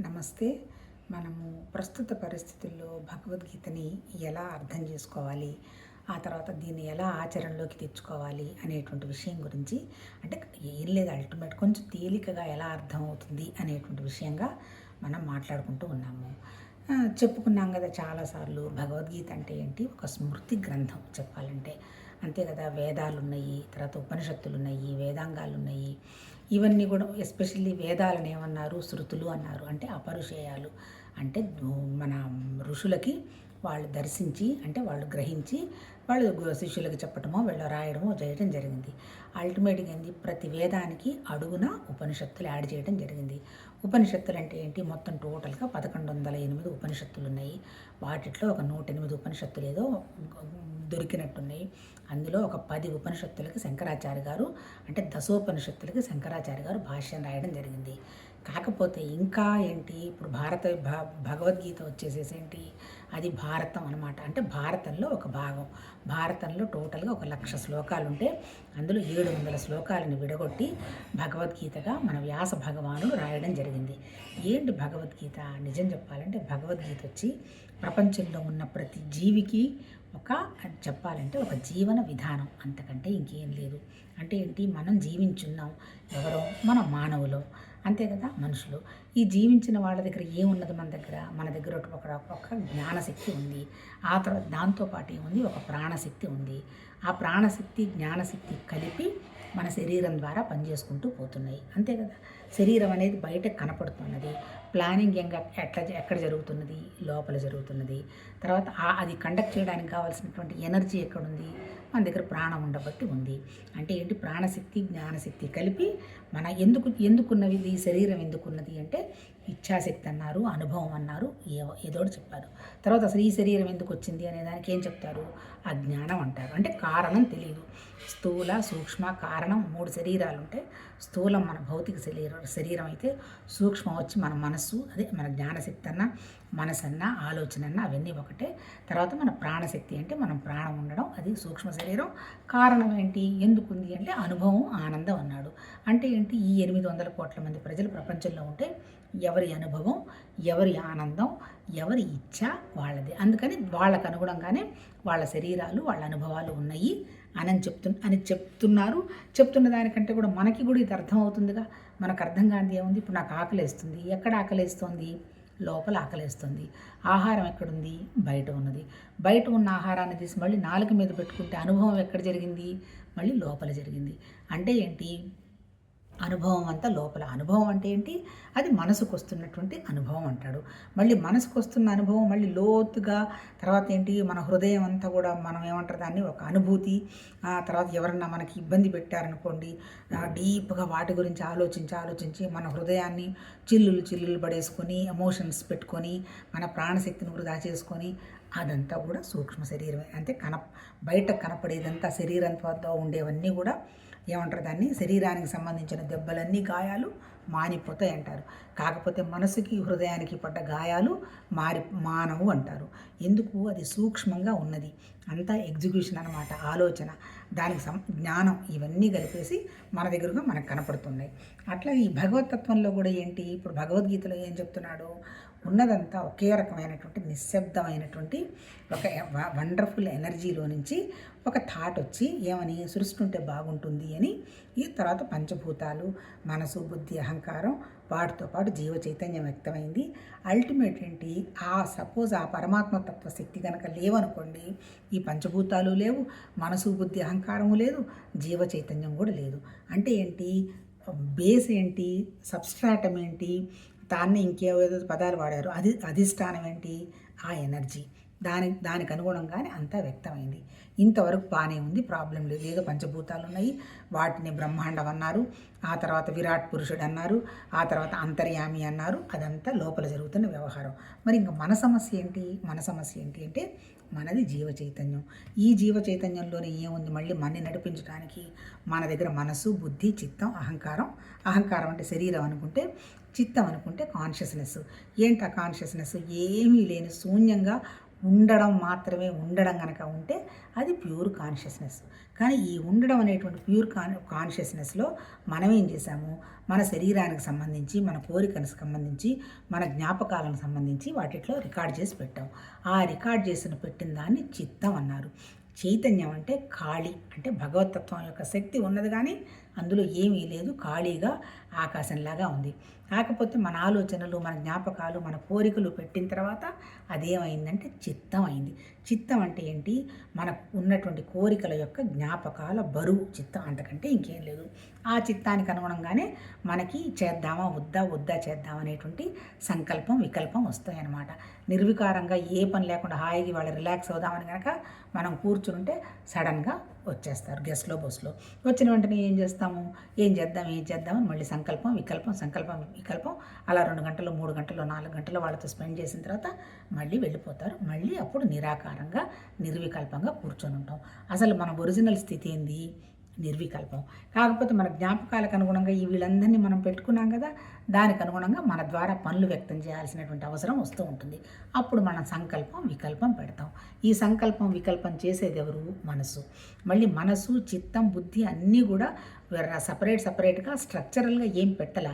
నమస్తే. మనము ప్రస్తుత పరిస్థితుల్లో భగవద్గీతని ఎలా అర్థం చేసుకోవాలి? ఆ తర్వాత దీన్ని ఎలా ఆచరణలోకి తెచ్చుకోవాలి అనేటువంటి విషయం గురించి అంటే ఏం లేదు అల్టిమేట్ కొంచెం తేలికగా ఎలా అర్థం అవుతుంది అనేటువంటి విషయంగా మనం మాట్లాడుకుంటూ ఉన్నాము. చెప్పుకున్నాం కదా చాలాసార్లు భగవద్గీత అంటే ఏంటి? ఒక స్మృతి గ్రంథం చెప్పాలంటే. అంతే కదా వేదాలు ఉన్నాయి తర్వాత ఉపనిషత్తులు ఉన్నాయి వేదాంగాలు ఉన్నాయి ఇవన్నీ కూడా ఎస్పెషల్లీ వేదాలను ఏమన్నారు? శృతులు అన్నారు. అంటే అపరుషేయాలు. అంటే మన ఋషులకి వాళ్ళు దర్శించి అంటే వాళ్ళు గ్రహించి వాళ్ళు శిష్యులకు చెప్పటమో వీళ్ళు రాయడమో చేయడం జరిగింది. అల్టిమేట్గా ఏంది? ప్రతి వేదానికి అడుగున ఉపనిషత్తులు యాడ్ చేయడం జరిగింది. ఉపనిషత్తులు అంటే ఏంటి? మొత్తం టోటల్గా పదకొండు వందల ఎనిమిది ఉపనిషత్తులు ఉన్నాయి వాటిట్లో ఒక నూట ఎనిమిది ఉపనిషత్తులు ఏదో దొరికినట్టున్నాయి. అందులో ఒక పది ఉపనిషత్తులకి శంకరాచార్య గారు అంటే దశోపనిషత్తులకి శంకరాచార్య గారు భాష్యం రాయడం జరిగింది. కాకపోతే ఇంకా ఏంటి? ఇప్పుడు భారత భ- భగవద్గీత వచ్చేసేసి ఏంటి? అది భారతం అనమాట అంటే భారతంలో ఒక భాగం. భారతంలో టోటల్గా ఒక లక్ష శ్లోకాలు ఉంటే అందులో ఏడు వందల శ్లోకాలను విడగొట్టి భగవద్గీతగా మన వ్యాస భగవానుడు రాయడం జరిగింది. ఏంటి భగవద్గీత? నిజం చెప్పాలంటే భగవద్గీత వచ్చి ప్రపంచంలో ఉన్న ప్రతి జీవికి ఒక చెప్పాలంటే ఒక జీవన విధానం అంతకంటే ఇంకేం లేదు. అంటే ఏంటి? మనం జీవించున్నాం. ఎవరో? మన మానవులు. అంతే కదా? మనుషులు. ఈ జీవించిన వాళ్ళ దగ్గర ఏమున్నది మన దగ్గర? మన దగ్గర ఒక ఒక జ్ఞానశక్తి ఉంది. ఆ తర్వాత దాంతోపాటు ఏముంది? ఒక ప్రాణశక్తి ఉంది. ఆ ప్రాణశక్తి జ్ఞానశక్తి కలిపి మన శరీరం ద్వారా పనిచేసుకుంటూ పోతున్నాయి. అంతే కదా? శరీరం అనేది బయట కనపడుతున్నది. ప్లానింగ్ ఎంగ ఎట్లా ఎక్కడ జరుగుతున్నది లోపల జరుగుతున్నది తర్వాత అది కండక్ట్ చేయడానికి కావాల్సినటువంటి ఎనర్జీ ఎక్కడుంది మన దగ్గర ప్రాణం ఉండబట్టి ఉంది. అంటే ఏంటి? ప్రాణశక్తి జ్ఞానశక్తి కలిపి మన ఎందుకు ఎందుకున్నది ఈ శరీరం ఎందుకున్నది అంటే ఇచ్ఛాశక్తి అన్నారు అనుభవం అన్నారు ఏ- ఏదోటి చెప్పారు. తర్వాత అసలు ఈ శరీరం ఎందుకు వచ్చింది అనే దానికి ఏం చెప్తారు? అజ్ఞానం అంటారు. అంటే కారణం తెలియదు స్థూల సూక్ష్మ కారణం మూడు శరీరాలు ఉంటే స్థూలం మన భౌతిక శరీరం శరీరం అయితే సూక్ష్మం వచ్చి మన మనస్సు అదే మన జ్ఞానశక్తి అన్న మనసన్న ఆలోచన అన్న అవన్నీ ఒకటే. తర్వాత మన ప్రాణశక్తి అంటే మనం ప్రాణం ఉండడం అది సూక్ష్మ శరీరం. కారణం ఏంటి? ఎందుకుంది అంటే అనుభవం ఆనందం అన్నాడు. అంటే ఏంటి? ఈ ఎనిమిది వందల కోట్ల మంది ప్రజలు ప్రపంచంలో ఉంటే ఎవరి అనుభవం ఎవరి ఆనందం ఎవరి ఇచ్చ వాళ్ళది. అందుకని వాళ్ళకు అనుగుణంగానే వాళ్ళ శరీరాలు వాళ్ళ అనుభవాలు ఉన్నాయి అని చెప్తు అని చెప్తున్నారు. చెప్తున్న దానికంటే కూడా మనకి కూడా ఇది అర్థం అవుతుందిగా. మనకు అర్థం కానిది ఏముంది? ఇప్పుడు నాకు ఆకలేస్తుంది. ఎక్కడ ఆకలేస్తుంది? లోపల ఆకలేస్తుంది. ఆహారం ఎక్కడుంది? బయట ఉన్నది. బయట ఉన్న ఆహారాన్ని తీసి మళ్ళీ నాలుక మీద పెట్టుకుంటే అనుభవం ఎక్కడ జరిగింది? మళ్ళీ లోపల జరిగింది. అంటే ఏంటి? అనుభవం అంతా లోపల. అనుభవం అంటే ఏంటి? అది మనసుకు వస్తున్నటువంటి అనుభవం అంటాడు. మళ్ళీ మనసుకు వస్తున్న అనుభవం మళ్ళీ లోతుగా తర్వాత ఏంటి? మన హృదయం అంతా కూడా మనం ఏమంటారు? దాన్ని ఒక అనుభూతి. ఆ తర్వాత ఎవరన్నా మనకి ఇబ్బంది పెట్టారనుకోండి డీప్గా వాటి గురించి ఆలోచించి ఆలోచించి మన హృదయాన్ని చిల్లులు చిల్లులు పడేసుకొని ఎమోషన్స్ పెట్టుకొని మన ప్రాణశక్తిని వృధా చేసుకొని అదంతా కూడా సూక్ష్మ శరీరమే. అంటే కన బయట కనపడేదంతా శరీరంతో ఉండేవన్నీ కూడా ఏమంటారు దాన్ని? శరీరానికి సంబంధించిన దెబ్బలన్నీ గాయాలు మానిపోతాయి అంటారు. కాకపోతే మనసుకి హృదయానికి పడ్డ గాయాలు మారి మానవు అంటారు. ఎందుకు? అది సూక్ష్మంగా ఉన్నది. అంతా ఎగ్జిక్యూషన్ అనమాట ఆలోచన. దానికి సం జ్ఞానం ఇవన్నీ కలిపేసి మన దగ్గరగా మనకు కనపడుతున్నాయి. అట్లా ఈ భగవతత్వంలో కూడా ఏంటి? ఇప్పుడు భగవద్గీతలో ఏం చెప్తున్నాడు? ఉన్నదంతా ఒకే రకమైనటువంటి నిశ్శబ్దమైనటువంటి ఒక వండర్ఫుల్ ఎనర్జీలో నుంచి ఒక థాట్ వచ్చి ఏమని? సృష్టి ఉంటే బాగుంటుంది అని ఈ తర్వాత పంచభూతాలు మనసు బుద్ధి అహంకారం వాటితో పాటు జీవ చైతన్యం వ్యక్తమైంది. అల్టిమేట్ ఏంటి? ఆ సపోజ్ ఆ పరమాత్మ తత్వ శక్తి కనుక లేవనుకోండి ఈ పంచభూతాలు లేవు మనసు బుద్ధి అహంకారము లేదు జీవ చైతన్యం కూడా లేదు. అంటే ఏంటి? బేస్ ఏంటి? సబ్స్ట్రాటం ఏంటి? దాన్ని ఇంకేవేదో పదాలు వాడారు. అది అధిష్టానం ఏంటి? ఆ ఎనర్జీ. దాని దానికి అనుగుణంగానే అంతా వ్యక్తమైంది. ఇంతవరకు బాగానే ఉంది. ప్రాబ్లం లేదు. ఏదో పంచభూతాలు ఉన్నాయి. వాటిని బ్రహ్మాండం అన్నారు. ఆ తర్వాత విరాట్ పురుషుడు అన్నారు. ఆ తర్వాత అంతర్యామి అన్నారు. అదంతా లోపల జరుగుతున్న వ్యవహారం. మరి ఇంకా మన సమస్య ఏంటి? మన సమస్య ఏంటి అంటే మనది జీవ చైతన్యం. ఈ జీవ చైతన్యంలోనే ఏముంది? మళ్ళీ మనని నడిపించడానికి మన దగ్గర మనసు బుద్ధి చిత్తం అహంకారం. అహంకారం అంటే శరీరం అనుకుంటే చిత్తం అనుకుంటే కాన్షియస్నెస్ ఏంటి ఆ కాన్షియస్నెస్ ఏమీ లేని శూన్యంగా ఉండడం మాత్రమే ఉండడం కనుక ఉంటే అది ప్యూర్ కాన్షియస్నెస్. కానీ ఈ ఉండడం అనేటువంటి ప్యూర్ కాన్ కాన్షియస్నెస్లో మనం ఏం చేశాము? మన శరీరానికి సంబంధించి మన కోరికలకు సంబంధించి మన జ్ఞాపకాలకు సంబంధించి వాటిట్లో రికార్డ్ చేసి పెట్టాం. ఆ రికార్డ్ చేసిన పెట్టిన దాన్ని చిత్తం అన్నారు. చైతన్యం అంటే ఖాళీ అంటే భగవతత్వం యొక్క శక్తి ఉన్నది కానీ అందులో ఏమీ లేదు. ఖాళీగా ఆకాశంలాగా ఉంది. కాకపోతే మన ఆలోచనలు మన జ్ఞాపకాలు మన కోరికలు పెట్టిన తర్వాత అదేమైందంటే చిత్తం అయింది. చిత్తం అంటే ఏంటి? మనకు ఉన్నటువంటి కోరికల యొక్క జ్ఞాపకాల బరువు చిత్తం అంతకంటే ఇంకేం లేదు. ఆ చిత్తానికి అనుగుణంగానే మనకి చేద్దామా వద్దా వద్దా చేద్దాం అనేటువంటి సంకల్పం వికల్పం వస్తాయి అన్నమాట నిర్వికారంగా ఏ పని లేకుండా హాయిగా వాళ్ళు రిలాక్స్ అవుదామని కనుక మనం కూర్చుంటే సడన్గా వచ్చేస్తారు గెస్ట్లో బస్లో. వచ్చిన వెంటనే ఏం చేస్తాము? ఏం చేద్దాం ఏం చేద్దామని మళ్ళీ సంకల్పం వికల్పం సంకల్పం వికల్పం అలా రెండు గంటలు మూడు గంటలు నాలుగు గంటలు వాళ్ళతో స్పెండ్ చేసిన తర్వాత మళ్ళీ వెళ్ళిపోతారు. మళ్ళీ అప్పుడు నిరాకారం నిరాకారంగా నిర్వికల్పంగా కూర్చొని ఉంటాం. అసలు మన ఒరిజినల్ స్థితి ఏంది? నిర్వికల్పం. కాకపోతే మన జ్ఞాపకాలకు అనుగుణంగా ఈ వీళ్ళందరినీ మనం పెట్టుకున్నాం కదా దానికి అనుగుణంగా మన ద్వారా పనులు వ్యక్తం చేయాల్సినటువంటి అవసరం వస్తూ ఉంటుంది. అప్పుడు మనం సంకల్పం వికల్పం పెడతాం. ఈ సంకల్పం వికల్పం చేసేది ఎవరు? మనసు. మళ్ళీ మనసు చిత్తం బుద్ధి అన్నీ కూడా సపరేట్ సపరేట్గా స్ట్రక్చరల్గా ఏం పెట్టాల.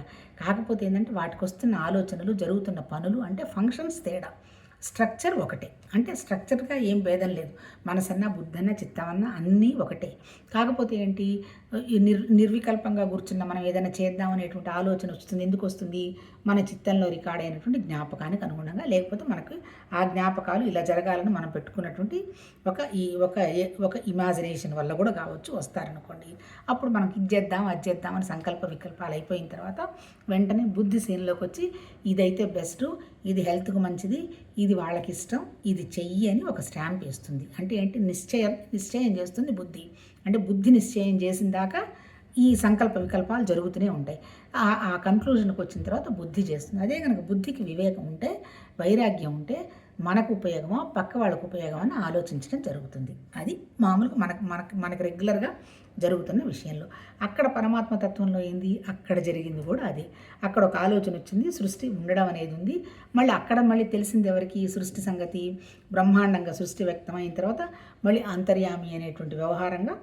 కాకపోతే ఏంటంటే వాటికి వస్తున్న ఆలోచనలు జరుగుతున్న పనులు అంటే ఫంక్షన్స్ తేడా. స్ట్రక్చర్ ఒకటే. అంటే స్ట్రక్చర్గా ఏం భేదం లేదు. మనసన్న బుద్ధన్న చిత్తమన్న అన్నీ ఒకటే. కాకపోతే ఏంటి? నిర్ నిర్వికల్పంగా కూర్చున్న మనం ఏదైనా చేద్దాం అనేటువంటి ఆలోచన వస్తుంది. ఎందుకు వస్తుంది? మన చిత్తంలో రికార్డ్ అయినటువంటి జ్ఞాపకానికి అనుగుణంగా లేకపోతే మనకు ఆ జ్ఞాపకాలు ఇలా జరగాలని మనం పెట్టుకున్నటువంటి ఒక ఈ ఒక ఒక ఇమాజినేషన్ వల్ల కూడా కావచ్చు వస్తారనుకోండి. అప్పుడు మనకి ఇది చేద్దాం అది చేద్దాం అని సంకల్ప వికల్పాలు అయిపోయిన తర్వాత వెంటనే బుద్ధి సీన్లోకి వచ్చి ఇదైతే బెస్ట్ ఇది హెల్త్కు మంచిది ఇది వాళ్ళకి ఇష్టం ఇది చెయ్యి అని ఒక స్టాంప్ వేస్తుంది. అంటే ఏంటి? నిశ్చయం నిశ్చయం చేస్తుంది బుద్ధి. అంటే బుద్ధి నిశ్చయం చేసిన దాకా ఈ సంకల్ప వికల్పాలు జరుగుతూనే ఉంటాయి. ఆ ఆ కన్క్లూజన్కి వచ్చిన తర్వాత బుద్ధి చేస్తుంది. అదే కనుక బుద్ధికి వివేకం ఉంటే వైరాగ్యం ఉంటే మనకు ఉపయోగమా పక్క వాళ్ళకు ఉపయోగమా అని ఆలోచించడం జరుగుతుంది. అది మామూలుగా మనకు మనకు మనకు రెగ్యులర్గా జరుగుతున్న విషయంలో. అక్కడ పరమాత్మ తత్వంలో ఏంది? అక్కడ జరిగింది కూడా అదే. అక్కడ ఒక ఆలోచన వచ్చింది సృష్టి ఉండడం అనేది ఉంది. మళ్ళీ అక్కడ మళ్ళీ తెలిసింది ఎవరికి? సృష్టి సంగతి బ్రహ్మాండంగా సృష్టి వ్యక్తమైన తర్వాత మళ్ళీ అంతర్యామి అనేటువంటి వ్యవహారంగా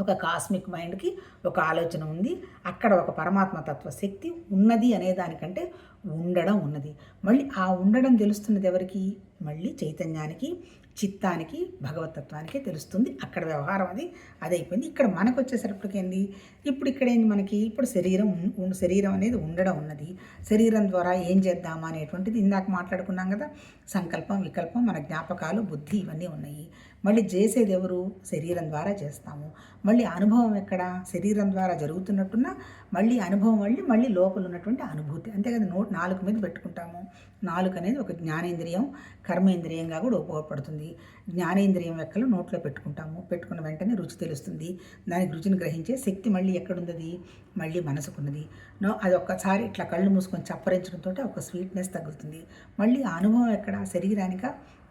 ఒక కాస్మిక్ మైండ్కి ఒక ఆలోచన ఉంది. అక్కడ ఒక పరమాత్మ తత్వ శక్తి ఉన్నది అనే దానికంటే ఉండడం ఉన్నది. మళ్ళీ ఆ ఉండడం తెలుస్తున్నది ఎవరికి? మళ్ళీ చైతన్యానికి. చిత్తానికి భగవతత్వానికి తెలుస్తుంది. అక్కడ వ్యవహారం అది అది అయిపోయింది. ఇక్కడ మనకు వచ్చేసరికి ఏంది? ఇప్పుడు ఇక్కడ ఏంది మనకి? ఇప్పుడు శరీరం శరీరం అనేది ఉండడం ఉన్నది. శరీరం ద్వారా ఏం చేద్దామా అనేటువంటిది ఇందాక మాట్లాడుకున్నాం కదా? సంకల్పం వికల్పం మన జ్ఞాపకాలు బుద్ధి ఇవన్నీ ఉన్నాయి. మళ్ళీ చేసేది ఎవరు? శరీరం ద్వారా చేస్తాము. మళ్ళీ అనుభవం ఎక్కడ? శరీరం ద్వారా జరుగుతున్నట్టున్నా మళ్ళీ అనుభవం మళ్ళీ మళ్ళీ లోపల ఉన్నటువంటి అనుభూతి. అంతే కదా? నోట్ నాలుగు మీద పెట్టుకుంటాము. నాలుగు అనేది ఒక జ్ఞానేంద్రియం కర్మేంద్రియంగా కూడా ఉపయోగపడుతుంది. జ్ఞానేంద్రియం ఎక్కలు నోట్లో పెట్టుకుంటాము. పెట్టుకున్న వెంటనే రుచి తెలుస్తుంది. దానికి రుచిని గ్రహించే శక్తి మళ్ళీ ఎక్కడున్నది మళ్ళీ మనసుకున్నది. నో అది ఒక్కసారి ఇట్లా కళ్ళు మూసుకొని చప్పరించడంతో ఒక స్వీట్నెస్ తగ్గుతుంది మళ్ళీ ఆ అనుభవం ఎక్కడ? శరీరానిక?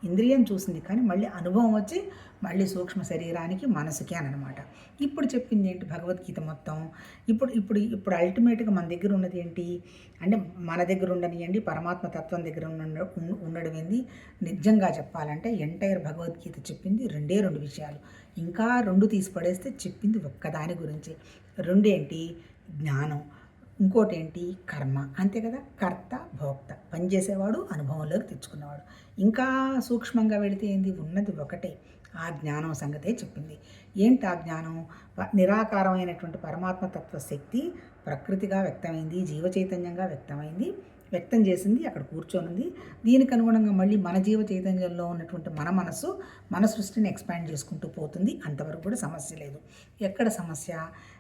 ఇంద్రియం చూసింది కానీ మళ్ళీ అనుభవం వచ్చి మళ్ళీ సూక్ష్మ శరీరానికి మనసుకి అని అనమాట ఇప్పుడు చెప్పింది ఏంటి భగవద్గీత మొత్తం? ఇప్పుడు ఇప్పుడు ఇప్పుడు అల్టిమేట్గా మన దగ్గర ఉన్నది ఏంటి? అంటే మన దగ్గర ఉండనియండి పరమాత్మ తత్వం దగ్గర ఉండడం ఏంది? నిజంగా చెప్పాలంటే ఎంటైర్ భగవద్గీత చెప్పింది రెండే రెండు విషయాలు. ఇంకా రెండు తీసి పడేస్తే చెప్పింది ఒక్కదాని గురించి. రెండేంటి? జ్ఞానం. ఇంకోటి ఏంటి కర్మ. అంతే కదా? కర్త భోక్త. పనిచేసేవాడు అనుభవంలోకి తెచ్చుకున్నవాడు. ఇంకా సూక్ష్మంగా వెళితే ఏంది? ఉన్నది ఒకటే. ఆ జ్ఞానం సంగతే చెప్పింది. ఏంటి ఆ జ్ఞానం? ప- నిరాకారమైనటువంటి పరమాత్మ తత్వ శక్తి ప్రకృతిగా వ్యక్తమైంది జీవ చైతన్యంగా వ్యక్తమైంది. వ్యక్తం చేసింది అక్కడ కూర్చొనింది. దీనికి అనుగుణంగా మళ్ళీ మన జీవ చైతన్యంలో ఉన్నటువంటి మన మనసు మన సృష్టిని ఎక్స్పాండ్ చేసుకుంటూ పోతుంది. అంతవరకు కూడా సమస్య లేదు. ఎక్కడ సమస్య?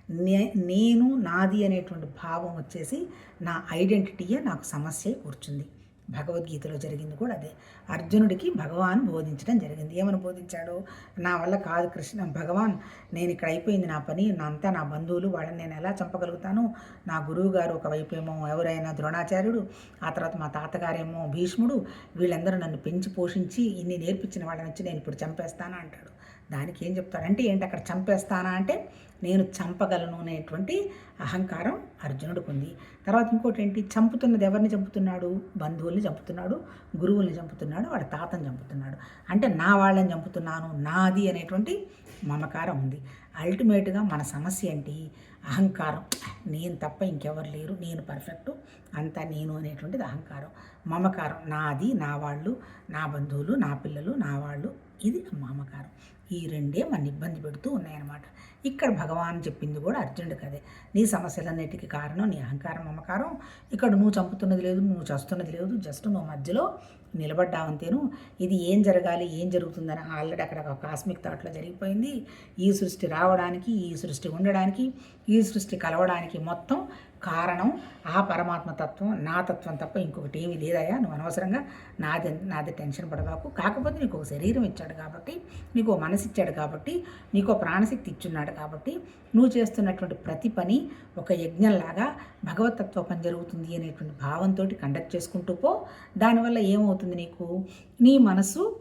నే నేను నాది అనేటువంటి భావం వచ్చేసి నా ఐడెంటిటీయే నాకు సమస్య కూర్చుంది. భగవద్గీతలో జరిగింది కూడా అదే. అర్జునుడికి భగవాన్ బోధించడం జరిగింది. ఏమని బోధించాడు? నా వల్ల కాదు కృష్ణ భగవాన్ నేను ఇక్కడ అయిపోయింది నా పని నా అంతా నా బంధువులు వాళ్ళని నేను ఎలా చంపగలుగుతాను? నా గురువు గారు ఒకవైపేమో ఎవరైనా ద్రోణాచార్యుడు ఆ తర్వాత మా తాతగారేమో భీష్ముడు వీళ్ళందరూ నన్ను పెంచి పోషించి ఇన్ని నేర్పించిన వాళ్ళని వచ్చి నేను ఇప్పుడు చంపేస్తాను అంటాడు. దానికి ఏం చెప్తాడంటే ఏంటి అక్కడ చంపేస్తానా అంటే నేను చంపగలను అనేటువంటి అహంకారం అర్జునుడికి ఉంది. తర్వాత ఇంకోటి ఏంటి చంపుతున్నది ఎవరిని చంపుతున్నాడు? బంధువుల్ని చంపుతున్నాడు? గురువుల్ని చంపుతున్నాడు? వాడి తాతని చంపుతున్నాడు. అంటే నా వాళ్ళని చంపుతున్నాను నాది అనేటువంటి మమకారం ఉంది. అల్టిమేట్గా మన సమస్య ఏంటి? అహంకారం. నేను తప్ప ఇంకెవరు లేరు. నేను పర్ఫెక్ట్ అంతా నేను అనేటువంటిది అహంకారం. మమకారం. నాది నా వాళ్ళు నా బంధువులు నా పిల్లలు నా వాళ్ళు. ఇది మమకారం. ఈ రెండే మన ఇబ్బంది పెడుతూ ఉన్నాయన్నమాట. ఇక్కడ భగవాన్ చెప్పింది కూడా అర్జునుడు కదే. నీ సమస్యలన్నిటికీ కారణం నీ అహంకారం మమకారం. ఇక్కడ నువ్వు చంపుతున్నది లేదు నువ్వు చస్తున్నది లేదు. జస్ట్ నువ్వు మధ్యలో నిలబడ్డావంతేను. ఇది ఏం జరగాలి? ఏం జరుగుతుందని ఆల్రెడీ అక్కడ ఒక కాస్మిక్ థాట్లో జరిగిపోయింది. ఈ సృష్టి రావడానికి ఈ సృష్టి ఉండడానికి ఈ సృష్టి కలవడానికి మొత్తం కారణం ఆ పరమాత్మ తత్వం నా తత్వం తప్ప ఇంకొకటి ఏమీ లేదయా నువ్వు అనవసరంగా నాది నాది టెన్షన్ పడబాకు. కాకపోతే నీకు ఒక శరీరం ఇచ్చాడు కాబట్టి నీకు ఓ మనసు ఇచ్చాడు కాబట్టి నీకు ఒక ప్రాణశక్తి ఇచ్చున్నాడు కాబట్టి నువ్వు చేస్తున్నటువంటి ప్రతి పని ఒక యజ్ఞంలాగా భగవతత్వ పని జరుగుతుంది అనేటువంటి భావంతో కండక్ట్ చేసుకుంటూ పో. దానివల్ల ఏమవుతుంది? నీకు? నీ మనసు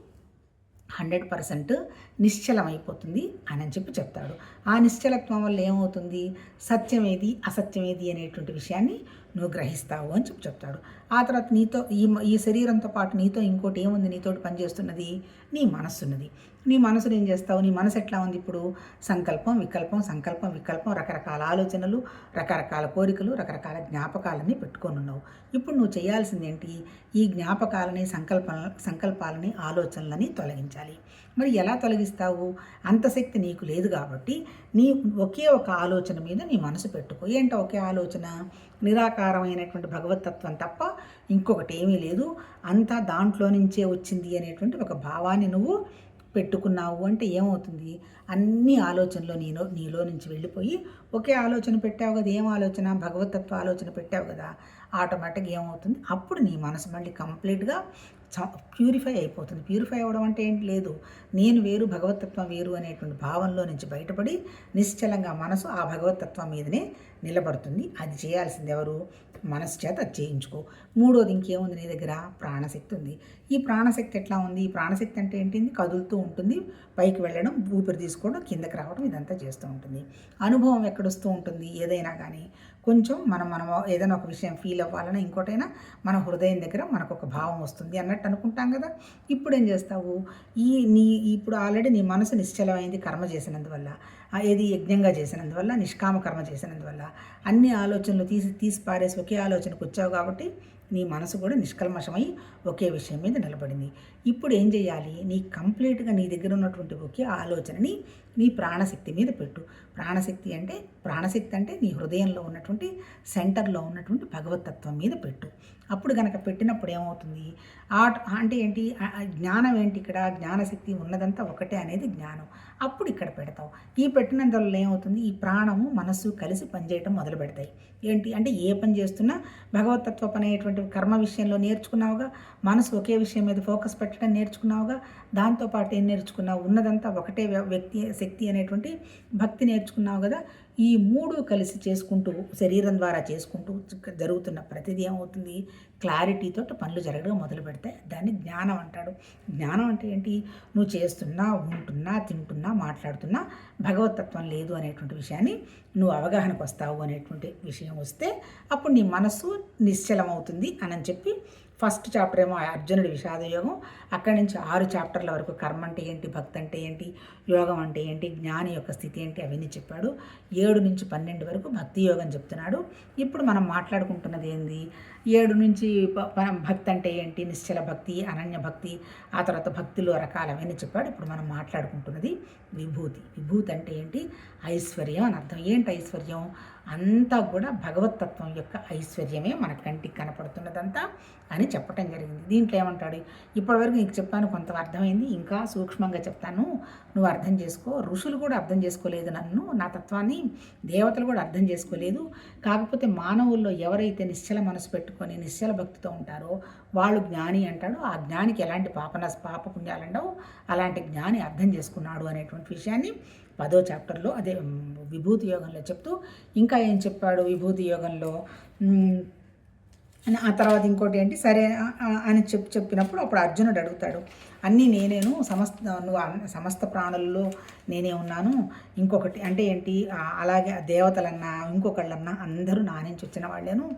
హండ్రెడ్ పర్సెంట్ నిశ్చలమైపోతుంది అని చెప్పి చెప్తాడు. ఆ నిశ్చలత్వం వల్ల ఏమవుతుంది? సత్యం ఏది అసత్యం ఏది అనేటువంటి విషయాన్ని నువ్వు గ్రహిస్తావు అని చెప్పి చెప్తాడు. ఆ తర్వాత నీతో ఈ ఈ శరీరంతో పాటు నీతో ఇంకోటి ఏముంది? నీతోటి పనిచేస్తున్నది? నీ మనస్సున్నది. నీ మనసును ఏం చేస్తావు? నీ మనసు ఎట్లా ఉంది ఇప్పుడు? సంకల్పం వికల్పం సంకల్పం వికల్పం రకరకాల ఆలోచనలు రకరకాల కోరికలు రకరకాల జ్ఞాపకాలని పెట్టుకొని ఉన్నావు. ఇప్పుడు నువ్వు చేయాల్సింది ఏంటి? ఈ జ్ఞాపకాలని సంకల్ప సంకల్పాలని ఆలోచనలని తొలగించాలి. మరి ఎలా తొలగిస్తావు? అంత శక్తి నీకు లేదు కాబట్టి నీ ఒకే ఒక ఆలోచన మీద నీ మనసు పెట్టుకో. ఏంటో ఒకే ఆలోచన? నిరాకారమైనటువంటి భగవతత్వం తప్ప ఇంకొకటి ఏమీ లేదు. అంతా దాంట్లో నుంచే వచ్చింది అనేటువంటి ఒక భావాన్ని నువ్వు పెట్టుకున్నావు అంటే ఏమవుతుంది? అన్ని ఆలోచనలు నీలో నీలో నుంచి వెళ్ళిపోయి ఒకే ఆలోచన పెట్టావు కదా ఏం ఆలోచన? భగవతత్వ ఆలోచన పెట్టావు కదా ఆటోమేటిక్గా ఏమవుతుంది? అప్పుడు నీ మనసు మళ్ళీ కంప్లీట్గా ప్యూరిఫై అయిపోతుంది. ప్యూరిఫై అవ్వడం అంటే ఏంటి? లేదు నేను వేరు భగవతత్వం వేరు అనేటువంటి భావంలో నుంచి బయటపడి నిశ్చలంగా మనసు ఆ భగవతత్వం మీదనే నిలబడుతుంది. అది చేయాల్సింది ఎవరు? మనసు చేత అది చేయించుకో. మూడోది ఇంకేముంది నీ దగ్గర? ప్రాణశక్తి ఉంది. ఈ ప్రాణశక్తి ఎట్లా ఉంది? ఈ ప్రాణశక్తి అంటే ఏంటింది? కదులుతూ ఉంటుంది. పైకి వెళ్ళడం ఊపిరి తీసుకోవడం కిందకి రావడం ఇదంతా చేస్తూ ఉంటుంది. అనుభవం ఎక్కడొస్తూ ఉంటుంది? ఏదైనా కానీ కొంచెం మనం మనం ఏదైనా ఒక విషయం ఫీల్ అవ్వాలన్నా ఇంకోటైనా మన హృదయం దగ్గర మనకు ఒక భావం వస్తుంది అన్నట్టు అనుకుంటాం కదా. ఇప్పుడు ఏం చేస్తావు? ఈ నీ ఇప్పుడు ఆల్రెడీ నీ మనసు నిశ్చలమైంది కర్మ చేసినందువల్ల. ఏది యజ్ఞంగా చేసినందువల్ల నిష్కామ కర్మ చేసినందువల్ల. అన్ని ఆలోచనలు తీసి తీసి పారేసి ఒకే ఆలోచనకు వచ్చావు కాబట్టి నీ మనసు కూడా నిష్కల్మషమై ఒకే విషయం మీద నిలబడింది. ఇప్పుడు ఏం చేయాలి? నీ కంప్లీట్గా నీ దగ్గర ఉన్నటువంటి ఒకే ఆలోచనని నీ ప్రాణశక్తి మీద పెట్టు. ప్రాణశక్తి అంటే ప్రాణశక్తి అంటే నీ హృదయంలో ఉన్నటువంటి సెంటర్లో ఉన్నటువంటి భగవతత్వం మీద పెట్టు. అప్పుడు కనుక పెట్టినప్పుడు ఏమవుతుంది? ఆట్ అంటే ఏంటి? జ్ఞానం ఏంటి ఇక్కడ? జ్ఞానశక్తి ఉన్నదంతా ఒకటే అనేది జ్ఞానం. అప్పుడు ఇక్కడ పెడతావు. ఈ పెట్టినందువల్ల ఏమవుతుంది? ఈ ప్రాణము మనస్సు కలిసి పనిచేయటం మొదలు పెడతాయి. ఏంటి? అంటే ఏ పని చేస్తున్నా భగవతత్వం అనేటువంటి కర్మ విషయంలో నేర్చుకున్నావుగా? మనసు ఒకే విషయం మీద ఫోకస్ పెట్టడం నేర్చుకున్నావుగా? దాంతోపాటు ఏం నేర్చుకున్నావు? ఉన్నదంతా ఒకటే వ్యక్తి శక్తి అనేటువంటి భక్తి నేర్చుకున్నావు కదా ఈ మూడు కలిసి చేసుకుంటూ శరీరం ద్వారా చేసుకుంటూ జరుగుతున్న ప్రతిదీ ఏమవుతుంది? క్లారిటీతో పనులు జరగడం మొదలు పెడతాయి దాన్ని జ్ఞానం అంటాడు. జ్ఞానం అంటే ఏంటి? నువ్వు చేస్తున్నా ఉంటున్నా తింటున్నా మాట్లాడుతున్నా భగవతత్వం లేదు అనేటువంటి విషయాన్ని నువ్వు అవగాహనకు వస్తావు అనేటువంటి విషయం వస్తే అప్పుడు నీ మనస్సు నిశ్చలమవుతుంది అని చెప్పి ఫస్ట్ చాప్టర్ ఏమో అర్జునుడి విషాద యోగం. అక్కడి నుంచి ఆరు చాప్టర్ల వరకు కర్మ అంటే ఏంటి భక్తి అంటే ఏంటి యోగం అంటే ఏంటి జ్ఞాని యొక్క స్థితి ఏంటి అవన్నీ చెప్పాడు. ఏడు నుంచి పన్నెండు వరకు భక్తి యోగం చెప్తున్నాడు. ఇప్పుడు మనం మాట్లాడుకుంటున్నది ఏంది? ఏడు నుంచి భక్తి అంటే ఏంటి నిశ్చల భక్తి అనన్య భక్తి ఆ తర్వాత భక్తిలో రకాలవన్నీ చెప్పాడు. ఇప్పుడు మనం మాట్లాడుకుంటున్నది విభూతి. విభూతి అంటే ఏంటి? ఐశ్వర్యం అని అర్థం. ఏంటి ఐశ్వర్యం? అంతా కూడా భగవతత్వం యొక్క ఐశ్వర్యమే మన కంటికి కనపడుతున్నదంతా అని చెప్పటం జరిగింది. దీంట్లో ఏమంటాడు? ఇప్పటివరకు నీకు చెప్పాను కొంత అర్థమైంది ఇంకా సూక్ష్మంగా చెప్తాను. నువ్వు అర్థం చేసుకో. ఋషులు కూడా అర్థం చేసుకోలేదు నన్ను. నా తత్వాన్ని దేవతలు కూడా అర్థం చేసుకోలేదు. కాకపోతే మానవుల్లో ఎవరైతే నిశ్చల మనసు పెట్టుకొని నిశ్చల భక్తితో ఉంటారో వాళ్ళు జ్ఞాని అంటాడు ఆ జ్ఞానికి ఎలాంటి పాపన పాపపుణ్యాలు ఉండవు అలాంటి జ్ఞాని అర్థం చేసుకున్నాడు అనేటువంటి విషయాన్ని పదో చాప్టర్లో అదే విభూతి యోగంలో చెప్తూ ఇంకా ఏం చెప్పాడు విభూతి యోగంలో? ఆ తర్వాత ఇంకోటి ఏంటి? సరే అని చెప్పి చెప్పినప్పుడు అప్పుడు అర్జునుడు అడుగుతాడు. అన్నీ నేనేను సమస్త సమస్త ప్రాణుల్లో నేనే ఉన్నాను. ఇంకొకటి అంటే ఏంటి? అలాగే దేవతలన్నా ఇంకొకళ్ళన్నా అందరూ నా నుంచి వచ్చిన వాళ్ళేను.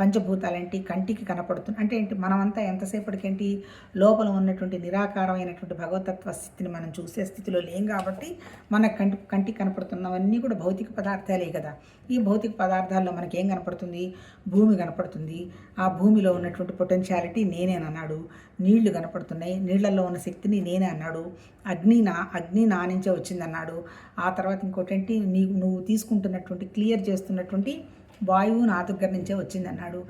పంచభూతాలేంటి? కంటికి కనపడుతుంది అంటే ఏంటి? మనమంతా ఎంతసేపటికి ఏంటి లోపల ఉన్నటువంటి నిరాకారమైనటువంటి భగవతత్వ స్థితిని మనం చూసే స్థితిలో లేం కాబట్టి మన కంటి కంటికి కనపడుతున్నవన్నీ కూడా భౌతిక పదార్థాలే కదా. ఈ భౌతిక పదార్థాల్లో మనకి ఏం కనపడుతుంది? భూమి కనపడుతుంది. ఆ భూమిలో ఉన్నటువంటి పొటెన్షియాలిటీ నేనేనన్నాడు. నీళ్ళు కనపడుతున్నాయి. నీళ్ళలో ఉన్న శక్తిని నేనే అన్నాడు. అగ్ని నా అగ్ని నా నుంచే వచ్చిందన్నాడు. ఆ తర్వాత ఇంకోటంటే నీ నువ్వు తీసుకుంటున్నటువంటి క్లియర్ చేస్తున్నటువంటి వాయువు నా దగ్గర నుంచే వచ్చిందన్నాడు.